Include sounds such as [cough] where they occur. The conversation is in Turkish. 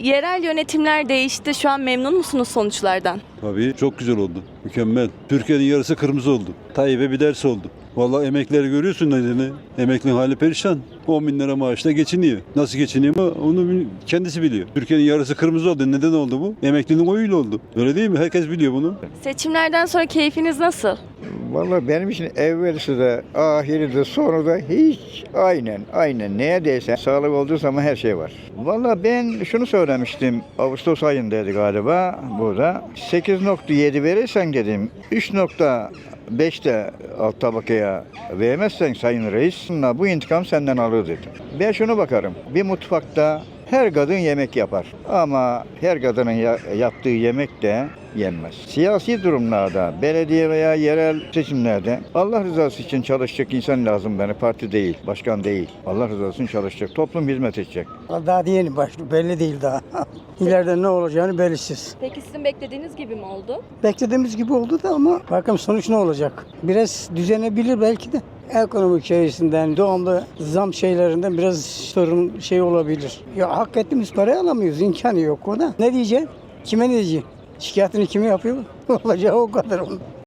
Yerel yönetimler değişti. Şu an memnun musunuz sonuçlardan? Tabii çok güzel oldu. Mükemmel. Türkiye'nin yarısı kırmızı oldu. Tayyip'e bir ders oldu. Vallahi emeklileri görüyorsun nedeni. Emeklinin hali perişan. 10 bin lira maaşla geçiniyor. Nasıl geçiniyor mu onu kendisi biliyor. Türkiye'nin yarısı kırmızı oldu. Neden oldu bu? Emeklinin oyuyla oldu. Öyle değil mi? Herkes biliyor bunu. Seçimlerden sonra keyfiniz nasıl? Vallahi benim için evvelsi de ahiri de sonu da hiç aynen aynen neye değse sağlık olduğu zaman her şey var. Vallahi ben şunu söylemiştim Ağustos ayındaydı galiba burada 8.7 verirsen dedim 3.5 de alt tabakaya vermezsen sayın reis bu intikam senden alır dedim. Ben şunu bakarım bir mutfakta her kadın yemek yapar ama her kadının ya- yaptığı yemek de yenmez. Siyasi durumlarda, belediye veya yerel seçimlerde Allah rızası için çalışacak insan lazım bana. Parti değil, başkan değil. Allah rızası için çalışacak, toplum hizmet edecek. Daha yeni başlıyor. Belli değil daha. [laughs] İleride ne olacağını belirsiz. Peki sizin beklediğiniz gibi mi oldu? Beklediğimiz gibi oldu da ama bakalım sonuç ne olacak? Biraz düzenebilir belki de. Ekonomik içerisinden, devamlı zam şeylerinden biraz sorun şey olabilir. Ya hak ettiğimiz parayı alamıyoruz. imkanı yok o da. Ne diyeceksin? Kime ne diyeceksin? Şikayetini kime yapıyor? [laughs] Olacağı o kadar.